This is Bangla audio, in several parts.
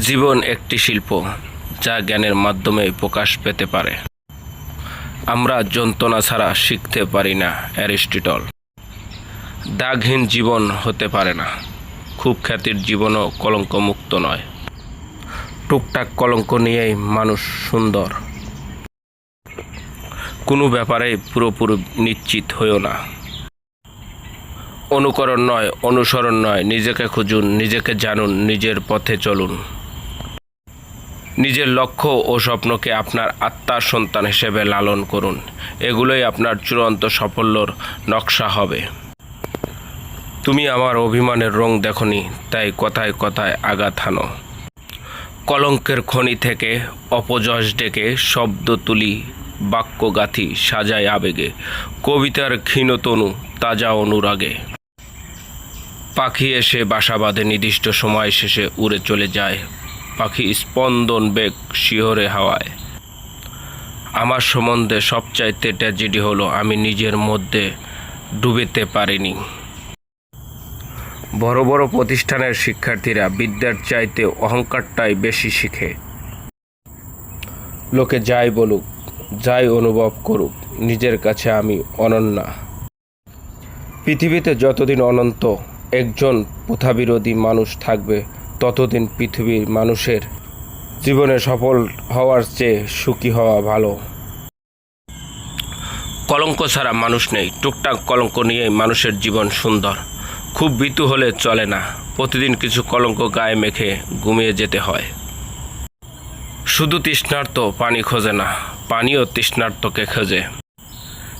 জীবন একটি শিল্প যা জ্ঞানের মাধ্যমে প্রকাশ পেতে পারে। আমরা যন্ত্রণা ছাড়া শিখতে পারি না, অ্যারিস্টিটল। দাগহীন জীবন হতে পারে না। খুব খ্যাতির জীবনও কলঙ্কমুক্ত নয়। টুকটাক কলঙ্ক নিয়েই মানুষ সুন্দর। কোনো ব্যাপারে পুরোপুরি নিশ্চিত হইও না। অনুকরণ নয়, অনুসরণ নয়, নিজেকে খুঁজুন, নিজেকে জানুন, নিজের পথে চলুন। নিজের লক্ষ্য ও স্বপ্নকে আপনার আত্মার সন্তান হিসেবে লালন করুন। এগুলোই আপনার চূড়ান্ত সাফল্যর নকশা হবে। তুমি আমার অভিমানের রং দেখনি, তাই কথায় কথায় আঘাত হানো। কলঙ্কের খনি থেকে অপযশ ডেকে শব্দ তুলি বাক্য গাথি সাজায় আবেগে। কবিতার ক্ষীণতনু তাজা অনুরাগে। পাখি এসে বাসা বাঁধে নির্দিষ্ট সময় শেষে উড়ে চলে যায়। পাখি স্পন্দন বেগ শিহরে হাওয়ায়। আমার সম্বন্ধে সবচাইতে ট্র্যাজেডি হলো, আমি নিজের মধ্যে ডুবেতে পারিনি। বড় বড় প্রতিষ্ঠানের শিক্ষার্থীরা বিদ্যার চাইতে অহংকারটাই বেশি শিখে। লোকে যাই বলুক, যাই অনুভব করুক, নিজের কাছে আমি অনন্যা। পৃথিবীতে যতদিন অনন্ত, একজন প্রথাবিরোধী মানুষ থাকবে ততদিন পৃথিবীর মানুষের জীবনে সফল হওয়ার চেয়ে সুখী হওয়া ভালো। কলঙ্ক ছাড়া মানুষ নেই। টুকটাক কলঙ্ক নিয়েই মানুষের জীবন সুন্দর। খুব ভীতু হলে চলে না। প্রতিদিন কিছু কলঙ্ক গায়ে মেখে ঘুমিয়ে যেতে হয়। শুধু তৃষ্ণার্ত পানি খোঁজে না, পানিও তৃষ্ণার্তকে খোঁজে।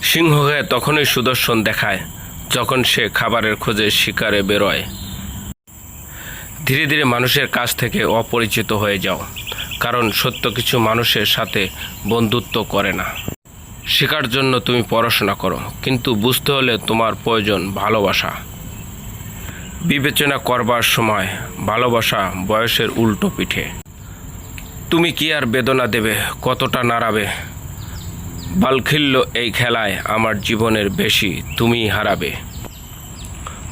সিংহকে তখনই সুদর্শন দেখায়, যখন সে খাবারের খোঁজে শিকারে বেরোয়। ধীরে ধীরে মানুষের কাছ থেকে অপরিচিত হয়ে যাও, কারণ সত্য কিছু মানুষের সাথে বন্ধুত্ব করে না। শেখার জন্য তুমি পড়াশোনা করো, কিন্তু বুঝতে হলে তোমার প্রয়োজন ভালোবাসা। বিবেচনা করবার সময় ভালোবাসা বয়সের উল্টো পিঠে। তুমি কি আর বেদনা দেবে, কতটা নাড়াবে? বালখিল্য এই খেলায় আমার জীবনের বেশি তুমিই হারাবে।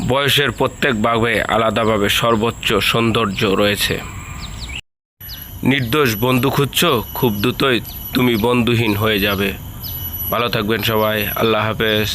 বয়সের প্রত্যেক ভাগে আলাদাভাবে সর্বোচ্চ সৌন্দর্য রয়েছে। নির্দোষ বন্ধু খুঁজছ? খুব দ্রুতই তুমি বন্ধুহীন হয়ে যাবে। ভালো থাকবেন সবাই। আল্লাহ হাফেজ।